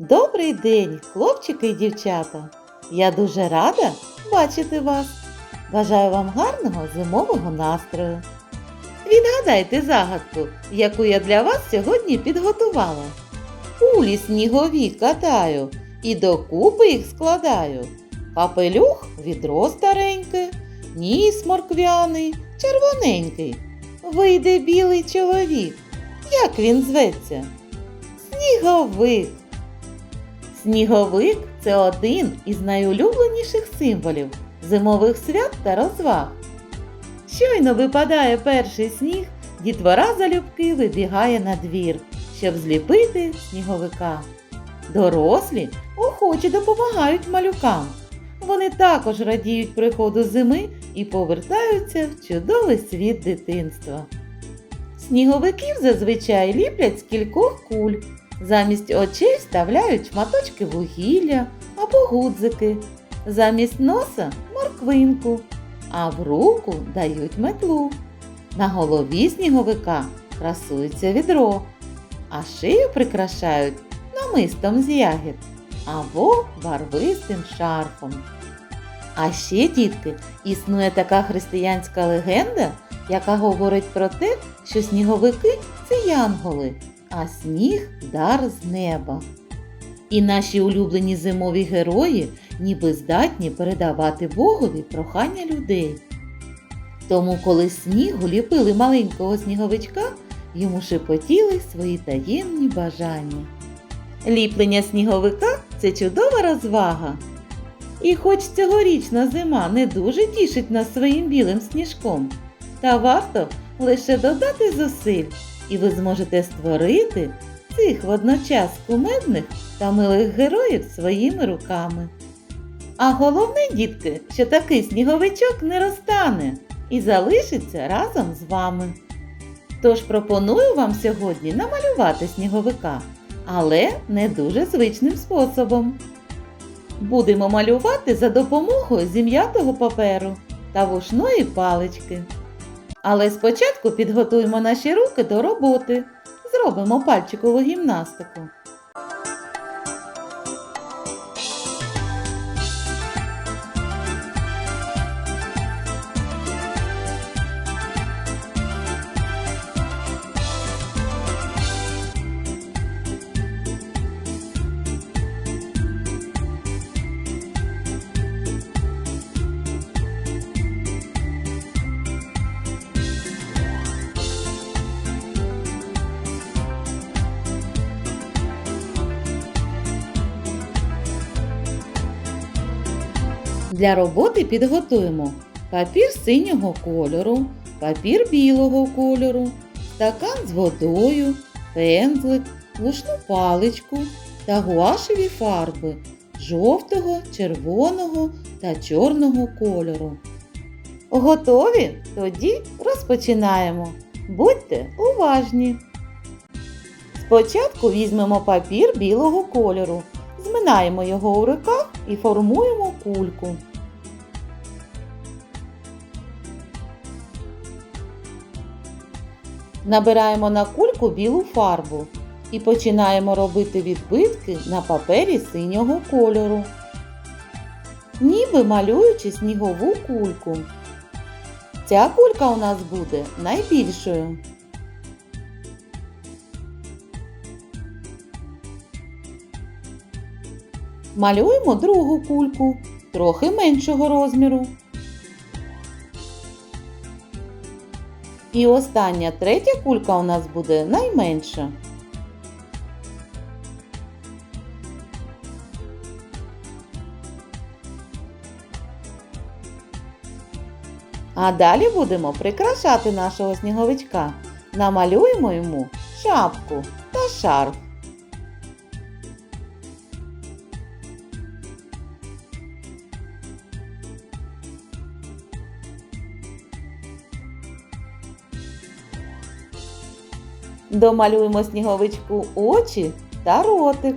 Добрий день, хлопчики і дівчата! Я дуже рада бачити вас. Бажаю вам гарного зимового настрою. Відгадайте загадку, яку я для вас сьогодні підготувала. Кулі снігові катаю і докупи їх складаю. Капелюх відро стареньке, ніс морквяний, червоненький. Вийде білий чоловік. Як він зветься? Сніговик. Сніговик це один із найулюбленіших символів зимових свят та розваг. Щойно випадає перший сніг, дітвора залюбки вибігає на двір, щоб зліпити сніговика. Дорослі охоче допомагають малюкам. Вони також радіють приходу зими і повертаються в чудовий світ дитинства. Сніговиків зазвичай ліплять з кількох куль. Замість очей вставляють шматочки вугілля або гудзики, замість носа морквинку, а в руку дають метлу. На голові сніговика красується відро, а шию прикрашають намистом з ягід або барвистим шарфом. А ще, дітки, існує така християнська легенда, яка говорить про те, що сніговики це янголи, а сніг дар з неба. І наші улюблені зимові герої ніби здатні передавати Богові прохання людей. Тому, коли снігу ліпили маленького сніговичка, йому шепотіли свої таємні бажання. Ліплення сніговика це чудова розвага. І хоч цьогорічна зима не дуже тішить нас своїм білим сніжком, та варто лише додати зусиль, і ви зможете створити цих водночас кумедних та милих героїв своїми руками. А головне, дітки, що такий сніговичок не розтане і залишиться разом з вами. Тож пропоную вам сьогодні намалювати сніговика, але не дуже звичним способом. Будемо малювати за допомогою зім'ятого паперу та вушної палички. Але спочатку підготуємо наші руки до роботи. Зробимо пальчикову гімнастику. Для роботи підготуємо папір синього кольору, папір білого кольору, стакан з водою, пензлик, вушну паличку та гуашеві фарби жовтого, червоного та чорного кольору. Готові? Тоді розпочинаємо. Будьте уважні. Спочатку візьмемо папір білого кольору, зминаємо його у руках і формуємо кульку. Набираємо на кульку білу фарбу і починаємо робити відбитки на папері синього кольору, ніби малюючи снігову кульку. Ця кулька у нас буде найбільшою. Малюємо другу кульку трохи меншого розміру. І остання третя кулька у нас буде найменша. А далі будемо прикрашати нашого сніговичка. Намалюємо йому шапку та шарф. Домалюємо сніговичку очі та ротик.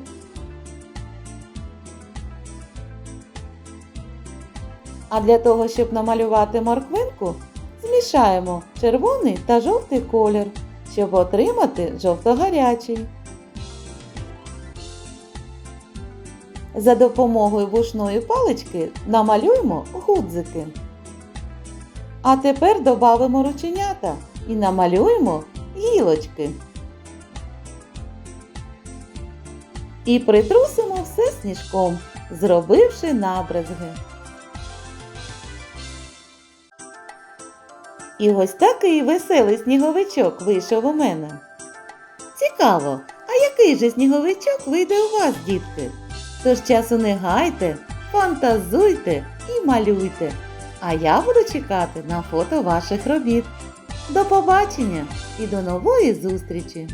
А для того, щоб намалювати морквинку, змішаємо червоний та жовтий колір, щоб отримати жовто-гарячий. За допомогою вушної палички намалюємо гудзики. А тепер додамо рученята і намалюємо гілочки. І притрусимо все сніжком, зробивши набризги. І ось такий веселий сніговичок вийшов у мене. Цікаво, а який же сніговичок вийде у вас, дітки? Тож часу не гайте, фантазуйте і малюйте. А я буду чекати на фото ваших робіт. До побачення і до нової зустрічі!